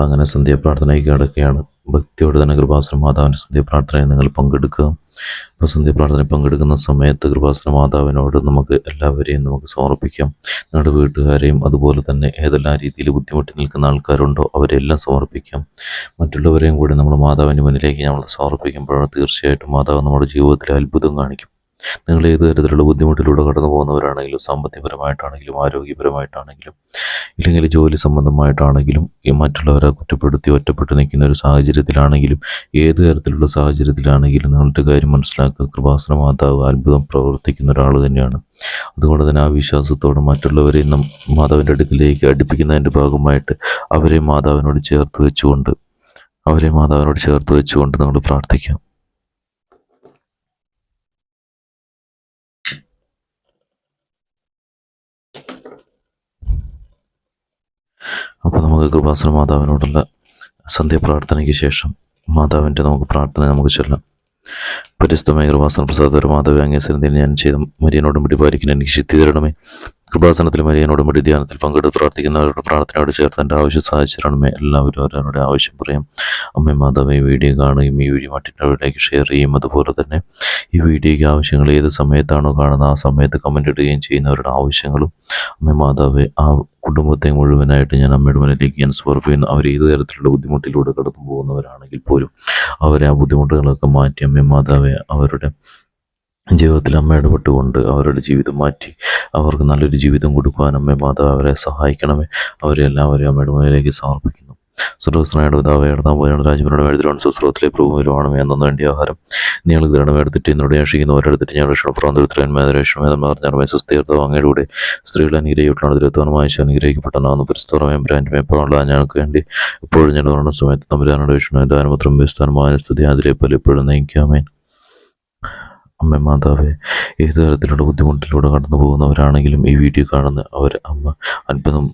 നമ്മളങ്ങനെ സന്ധ്യാപ്രാർത്ഥനയ്ക്ക് കിടക്കുകയാണ്. ഭക്തിയോടെ തന്നെ കൃപാസന മാതാവിന്റെ സന്ധ്യാപ്രാർത്ഥനയിൽ നിങ്ങൾ പങ്കെടുക്കുക. അപ്പോൾ സന്ധ്യാപ്രാർത്ഥനയിൽ പങ്കെടുക്കുന്ന സമയത്ത് കൃപാസന മാതാവിനോട് നമുക്ക് എല്ലാവരെയും നമുക്ക് സമർപ്പിക്കാം. നിങ്ങളുടെ വീട്ടുകാരെയും അതുപോലെ തന്നെ ഏതെല്ലാം രീതിയിൽ ബുദ്ധിമുട്ടി നിൽക്കുന്ന ആൾക്കാരുണ്ടോ അവരെല്ലാം സമർപ്പിക്കാം. മറ്റുള്ളവരെയും കൂടി നമ്മൾ മാതാവിന്റെ മുന്നിലേക്ക് നമ്മൾ സമർപ്പിക്കുമ്പോഴാണ് തീർച്ചയായിട്ടും മാതാവ് നമ്മുടെ ജീവിതത്തിൽ അത്ഭുതം കാണിക്കും. നിങ്ങൾ ഏത് തരത്തിലുള്ള ബുദ്ധിമുട്ടിലൂടെ കടന്നു പോകുന്നവരാണെങ്കിലും സാമ്പത്തികപരമായിട്ടാണെങ്കിലും ആരോഗ്യപരമായിട്ടാണെങ്കിലും ഇല്ലെങ്കിൽ ജോലി സംബന്ധമായിട്ടാണെങ്കിലും മറ്റുള്ളവരെ കുറ്റപ്പെടുത്തി ഒറ്റപ്പെട്ട് നിൽക്കുന്ന ഒരു സാഹചര്യത്തിലാണെങ്കിലും ഏത് തരത്തിലുള്ള സാഹചര്യത്തിലാണെങ്കിലും നിങ്ങളുടെ കാര്യം മനസ്സിലാക്കുക. കൃപാസന മാതാവ് അത്ഭുതം പ്രവർത്തിക്കുന്ന ഒരാൾ തന്നെയാണ്. അതുകൊണ്ട് തന്നെ ആ വിശ്വാസത്തോടെ മറ്റുള്ളവരെ നം മാതാവിന്റെ അടുക്കിലേക്ക് അടുപ്പിക്കുന്നതിന്റെ ഭാഗമായിട്ട് അവരെ മാതാവിനോട് ചേർത്ത് വെച്ചുകൊണ്ട് അവരെ മാതാവിനോട് ചേർത്ത് വെച്ചുകൊണ്ട് നമ്മൾ പ്രാർത്ഥിക്കാം അപ്പോൾ നമുക്ക് കൃപാസന മാതാവിനോടുള്ള സന്ധ്യാപ്രാർത്ഥനയ്ക്ക് ശേഷം മാതാവിന്റെ നമുക്ക് പ്രാർത്ഥന നമുക്ക് ചൊല്ലാം. പരിസ്ഥമായ കൃപാസന പ്രസാദ മാതാവ് അങ്ങേ സന്നിധിയിൽ ഞാൻ ചെയ്ത മരിയനോടും പിടിപാലിക്കുന്ന എനിക്ക് ശക്തി തരണമേ. കൃപാസനത്തിൽ മരിയനോടും മുടി ധ്യാനത്തിൽ പങ്കെടുത്ത് പ്രാർത്ഥിക്കുന്നവരുടെ പ്രാർത്ഥനയോട് ചേർത്ത് എന്റെ ആവശ്യം സാധിച്ചിരണമേ എല്ലാവരും അവരവരുടെ ആവശ്യം പറയാം. അമ്മ മാതാവ് ഈ വീഡിയോ കാണുകയും ഈ വീഡിയോ മറ്റുള്ളവരിലേക്ക് ഷെയർ ചെയ്യും അതുപോലെ തന്നെ ഈ വീഡിയോയ്ക്ക് ആവശ്യങ്ങൾ ഏത് സമയത്താണോ കാണുന്നത് ആ സമയത്ത് കമന്റ് ഇടുകയും ചെയ്യുന്നവരുടെ ആവശ്യങ്ങളും അമ്മ മാതാവ് ആ കുടുംബത്തെ മുഴുവനായിട്ട് ഞാൻ അമ്മയുടെ മുന്നിലേക്ക് ഞാൻ സമർപ്പിക്കുന്നു. അവർ ഏത് തരത്തിലുള്ള ബുദ്ധിമുട്ടിലൂടെ കടന്നു പോകുന്നവരാണെങ്കിൽ പോലും അവരെ ആ ബുദ്ധിമുട്ടുകളൊക്കെ മാറ്റി അമ്മ മാതാവെ അവരുടെ ജീവിതത്തിൽ അമ്മ ഇടപെട്ടുകൊണ്ട് അവരുടെ ജീവിതം മാറ്റി അവർക്ക് നല്ലൊരു ജീവിതം കൊടുക്കുവാൻ അമ്മ മാതാവ് അവരെ സഹായിക്കണമേ. അവരെ എല്ലാവരെയും അമ്മയുടെ മുന്നിലേക്ക് സമർപ്പിക്കുന്നു. സർവസ്നായുടെ പിതാവ് എഴുതാൻ രാജ്യങ്ങളുടെ എഴുതിലാണ് സുസ്രവത്തിലെ പ്രഭുവിലുമാണ് എന്നു വേണ്ടി ആഹാരം. നിങ്ങൾ ഗ്രഹണം എടുത്തിട്ട് എന്നോട് യാഷിക്കുന്ന ഓരോരുത്തരും ഞാൻ രക്ഷണം പ്രാന്തരത്തിലേന്മേദരക്ഷമേതമാർഞ്ഞ സുസ്ഥീർത്തം അങ്ങയുടെ സ്ത്രീകൾ അനുഗ്രഹിക്കപ്പെട്ടാണ് ദുരിതവനമായി അനുഗ്രഹിക്കപ്പെട്ടനാവുന്ന പരിസ്ഥിതി ബ്രാൻഡ് മേപ്പറുള്ള ഞങ്ങൾക്ക് വേണ്ടി ഇപ്പോഴും ഞാൻ സമയത്ത് തമ്പുരാനോട് വിഷ്ണു ദാനപത്രം വിസ്ഥാനമായ സ്ഥിതി അതിലെ പോലെ ഇപ്പോഴും നയിക്കാമേൻ. അമ്മ മാതാവേ ഏത് തരത്തിലുള്ള ബുദ്ധിമുട്ടിലൂടെ കടന്നു പോകുന്നവരാണെങ്കിലും ഈ വീഡിയോ കാണുന്ന അവർ അമ്മ അത്ഭുതം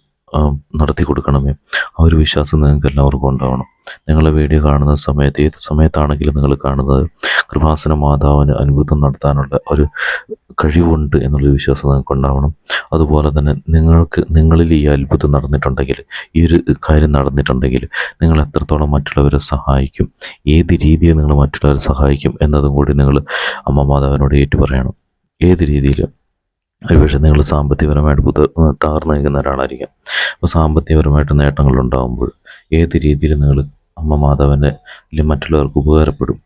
നടത്തി കൊടുക്കണമേ. ആ ഒരു വിശ്വാസം നിങ്ങൾക്ക് എല്ലാവർക്കും ഉണ്ടാവണം. നിങ്ങളെ വീഡിയോ കാണുന്ന സമയത്ത് ഏത് സമയത്താണെങ്കിലും നിങ്ങൾ കാണുന്നത് കൃപാസന മാതാവിന് അത്ഭുതം നടത്താനുള്ള ഒരു കഴിവുണ്ട് എന്നുള്ള വിശ്വാസം നിങ്ങൾക്ക് ഉണ്ടാവണം. അതുപോലെ തന്നെ നിങ്ങൾക്ക് നിങ്ങളിൽ ഈ അത്ഭുതം നടന്നിട്ടുണ്ടെങ്കിൽ ഈ ഒരു കാര്യം നടന്നിട്ടുണ്ടെങ്കിൽ നിങ്ങൾ എത്രത്തോളം മറ്റുള്ളവരെ സഹായിക്കും ഏത് രീതിയിൽ നിങ്ങൾ മറ്റുള്ളവരെ സഹായിക്കും എന്നതും കൂടി നിങ്ങൾ അമ്മ മാതാവിനോട് ഏറ്റു പറയണം. ഏത് രീതിയിൽ? ഒരുപക്ഷെ നിങ്ങൾ സാമ്പത്തികപരമായിട്ട് പുത തകർന്നു നിൽക്കുന്ന ഒരാളായിരിക്കാം. അപ്പോൾ സാമ്പത്തികപരമായിട്ട് നേട്ടങ്ങൾ ഉണ്ടാകുമ്പോൾ ഏത് രീതിയിൽ നിങ്ങൾ അമ്മ മാതാവിന്റെ അല്ലെങ്കിൽ മറ്റുള്ളവർക്ക് ഉപകാരപ്പെടും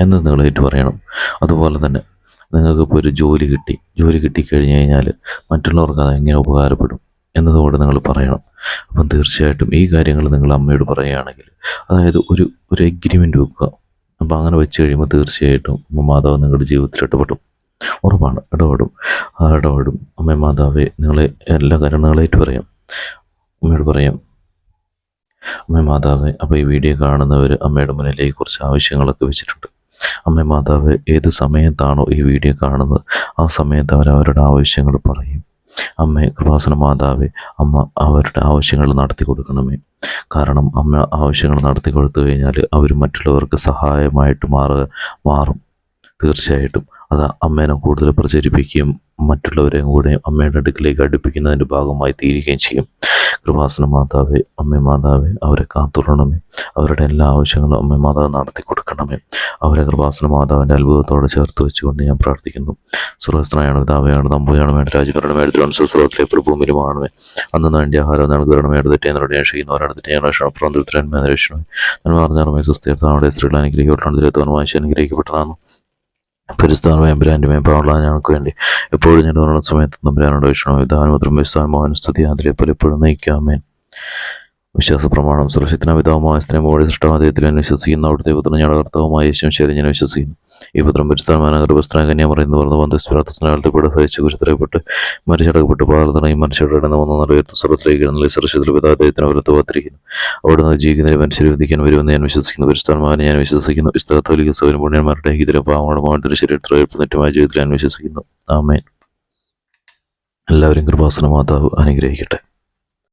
എന്ന് നിങ്ങൾ ഏറ്റു പറയണം. അതുപോലെ തന്നെ നിങ്ങൾക്കിപ്പോൾ ഒരു ജോലി കിട്ടി. ജോലി കിട്ടിക്കഴിഞ്ഞ് കഴിഞ്ഞാൽ മറ്റുള്ളവർക്ക് അത് എങ്ങനെ ഉപകാരപ്പെടും എന്നതുകൊണ്ട് നിങ്ങൾ പറയണം. അപ്പം തീർച്ചയായിട്ടും ഈ കാര്യങ്ങൾ നിങ്ങൾ അമ്മയോട് പറയുകയാണെങ്കിൽ അതായത് ഒരു ഒരു എഗ്രിമെന്റ് വെക്കുക. അപ്പോൾ അങ്ങനെ വെച്ച് കഴിയുമ്പോൾ തീർച്ചയായിട്ടും അമ്മ മാതാവ് നിങ്ങളുടെ ജീവിതത്തിൽ ഇടപെടും. ഉറപ്പാണ്. ഇടപെടും. ആ ഇടപെടും. അമ്മ മാതാവേ നിങ്ങളെ എല്ലാ കരുണകളായിട്ട് പറയാം അമ്മയോട് പറയാം. അമ്മ മാതാവേ അപ്പോൾ ഈ വീഡിയോ കാണുന്നവർ അമ്മയുടെ മുന്നിലേക്ക് കുറച്ച് ആവശ്യങ്ങളൊക്കെ വെച്ചിട്ടുണ്ട്. അമ്മ മാതാവ് ഏത് സമയത്താണോ ഈ വീഡിയോ കാണുന്നത് ആ സമയത്ത് അവർ അവരുടെ ആവശ്യങ്ങൾ പറയും. അമ്മ കൃപാസന മാതാവേ അമ്മ അവരുടെ ആവശ്യങ്ങൾ നടത്തി കൊടുക്കണമേ. കാരണം അമ്മ ആവശ്യങ്ങൾ നടത്തി കൊടുത്തു കഴിഞ്ഞാൽ അവർ മറ്റുള്ളവർക്ക് സഹായമായിട്ട് മാറുക മാറും. തീർച്ചയായിട്ടും. അത് അമ്മേനെ കൂടുതൽ പ്രചരിപ്പിക്കുകയും മറ്റുള്ളവരെയും കൂടെ അമ്മയുടെ അടുക്കിലേക്ക് അടുപ്പിക്കുന്നതിന്റെ ഭാഗമായി തീരുകയും ചെയ്യും. കൃപാസന മാതാവേ അമ്മ മാതാവേ അവരെ കാത്തുടണമേ അവരുടെ എല്ലാ ആവശ്യങ്ങളും അമ്മ മാതാവ് നടത്തി കൊടുക്കണമേ. അവരെ കൃപാസന മാതാവിന്റെ അത്ഭുതത്തോടെ ചേർത്ത് വെച്ചുകൊണ്ട് ഞാൻ പ്രാർത്ഥിക്കുന്നു. സുഹൃത്തനായാണ് പിതാവയാണ് തമ്പുയാണ് വേണ്ട രാജ്യഭരണം എടുത്തിട്ടുണ്ട് സുസ്രവത്തിലെ പ്രഭൂമിലുമാണ് അന്ന് വേണ്ടി ആഹാരം നൽകണം എടുത്തിട്ട് എന്നോട് ഞാൻ ചെയ്യുന്നവരെടുത്തിട്ട് ഞാൻ രക്ഷണം തിരുത്തരന്മേ രക്ഷണം ഞാൻ പറഞ്ഞാൽ സുസ്ഥിരത്താവിടെ സ്ത്രീകൾ അനുഗ്രഹിക്കപ്പെട്ടാണ് അനുഗ്രഹിക്കപ്പെട്ടതാണ് പരിസ്ഥാനം എമ്പുരാന്റെ മേപ്പാടുള്ള ഞങ്ങൾക്ക് വേണ്ടി എപ്പോഴും ഞാൻ പറയുന്ന സമയത്ത് നമ്പുരാനോട് വിഷണം വിധാനമുദ്രം വിസ്ഥാൻ മോഹൻ സ്തുതി അതിലെ പലപ്പോഴും നയിക്കാമേൻ. വിശ്വാസ പ്രമാണം സുരക്ഷിതന പിതാവുമായ സ്നേഹമോടെ സൃഷ്ടവാദയത്തിൽ ഞാൻ വിശ്വസിക്കുന്നു. അവിടുത്തെ പുത്രൻ ഞങ്ങളുടെ കർത്താവുമായ യേശു ശരി ഞാൻ വിശ്വസിക്കുന്നു. ഈ പുത്രം പരിസ്ഥാനമായ ഗർഭസ്ഥാന കന്യാ പറയുന്നു പറഞ്ഞു ബന്ധസ്പ്രാർത്ഥനകാലത്ത് കൂടെ സഹിച്ച് കുരുത്തരപ്പെട്ട് മരിച്ചടക്കപ്പെട്ട് പാർത്തണയും മനുഷ്യരുടെ ഇടന്ന് വന്ന നിറവേറ്റ സ്വർഗത്തിലേക്ക് നല്ല സുരക്ഷിതൽ പിതാദയത്തിന് അവരത്ത് പാത്തിരിക്കുന്നു അവിടെ നിന്ന് ജീവിക്കുന്നതിന് മനുഷ്യരെ വിധിക്കാൻ വരുമെന്ന് ഞാൻ വിശ്വസിക്കുന്നു. പരിസ്ഥാനമായ ഞാൻ വിശ്വസിക്കുന്നു. വിസ്തകത്തോലിക സൗകര്യം പുണ്യന്മാരുടെ ഇതിലെ പാവങ്ങളുടെ മോഹനത്തിന് ശരീരത്തിൽ നിത്യമായ ജീവിതത്തിൽ ഞാൻ വിശ്വസിക്കുന്നു. ആമേൻ. എല്ലാവരും കൃപാസന മാതാവ് അനുഗ്രഹിക്കട്ടെ.